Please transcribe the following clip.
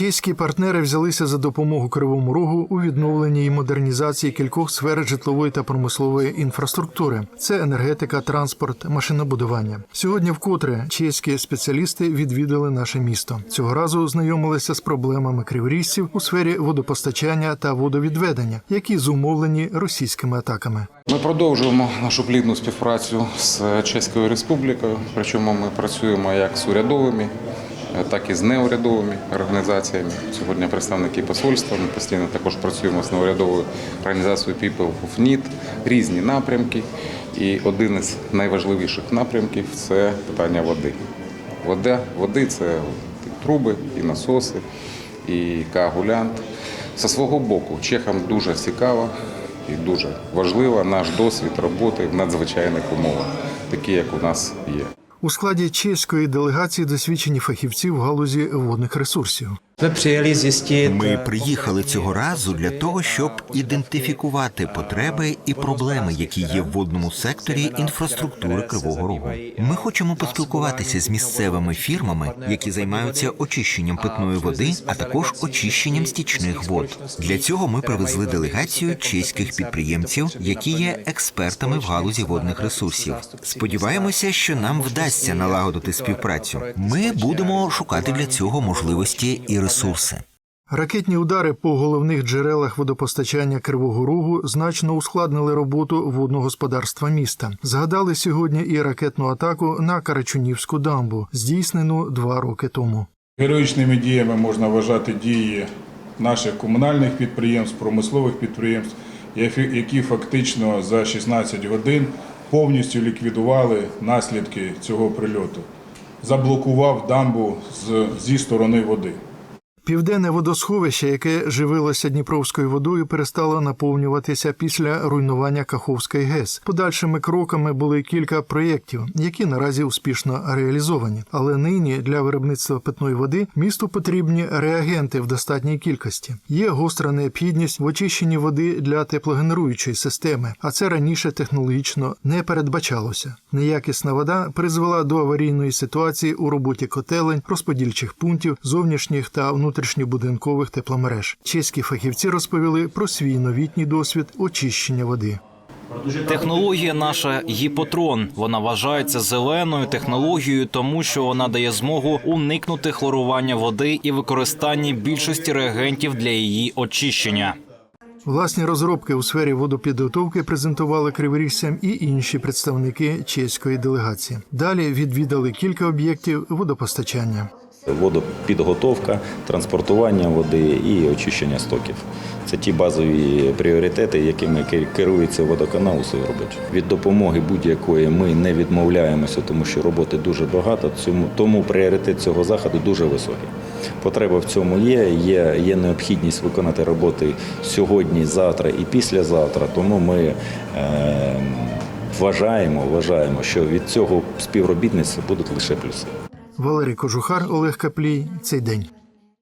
Чеські партнери взялися за допомогу Кривому Рогу у відновленні і модернізації кількох сфер житлової та промислової інфраструктури. Це енергетика, транспорт, машинобудування. Сьогодні вкотре чеські спеціалісти відвідали наше місто. Цього разу ознайомилися з проблемами криворіжців у сфері водопостачання та водовідведення, які зумовлені російськими атаками. Ми продовжуємо нашу плідну співпрацю з Чеською Республікою. Причому ми працюємо як з урядовими, так і з неурядовими організаціями. Сьогодні представники посольства. Ми постійно також працюємо з неурядовою організацією People of Need, різні напрямки. І один із найважливіших напрямків це питання води. Вода, води це труби, і насоси, і каагулянт. Зі свого боку, чехам дуже цікаво і дуже важливо наш досвід роботи в надзвичайних умовах, такі як у нас є. У складі чеської делегації досвідчені фахівці в галузі водних ресурсів. Ми приїхали цього разу для того, щоб ідентифікувати потреби і проблеми, які є в водному секторі інфраструктури Кривого Рогу. Ми хочемо поспілкуватися з місцевими фірмами, які займаються очищенням питної води, а також очищенням стічних вод. Для цього ми привезли делегацію чеських підприємців, які є експертами в галузі водних ресурсів. Сподіваємося, що нам вдасться налагодити співпрацю. Ми будемо шукати для цього можливості і ресурси. Ракетні удари по головних джерелах водопостачання Кривого Рогу значно ускладнили роботу водного господарства міста. Згадали сьогодні і ракетну атаку на Карачунівську дамбу, здійснену два роки тому. Героїчними діями можна вважати дії наших комунальних підприємств, промислових підприємств, які які фактично за 16 годин повністю ліквідували наслідки цього прильоту. Заблокував дамбу з, зі сторони води. Південне водосховище, яке живилося Дніпровською водою, перестало наповнюватися після руйнування Каховської ГЕС. Подальшими кроками були кілька проєктів, які наразі успішно реалізовані. Але нині для виробництва питної води місту потрібні реагенти в достатній кількості. Є гостра необхідність в очищенні води для теплогенеруючої системи, а це раніше технологічно не передбачалося. Неякісна вода призвела до аварійної ситуації у роботі котелень, розподільчих пунктів, зовнішніх та внутрішньобудинкових тепломереж. Чеські фахівці розповіли про свій новітній досвід очищення води. Технологія наша гіпотрон. Вона вважається зеленою технологією, тому що вона дає змогу уникнути хлорування води і використання більшості реагентів для її очищення. Власні розробки у сфері водопідготовки презентували криворіжцям і інші представники чеської делегації. Далі відвідали кілька об'єктів водопостачання. Водопідготовка, транспортування води і очищення стоків. Це ті базові пріоритети, якими керується водоканал у своїй роботі. Від допомоги будь-якої ми не відмовляємося, тому що роботи дуже багато. Тому пріоритет цього заходу дуже високий. Потреба в цьому є. Є, є необхідність виконати роботи сьогодні, завтра і післязавтра. Тому ми е, вважаємо, вважаємо, що від цього співробітництва будуть лише плюси. Валерій Кожухар, Олег Каплій. Цей день.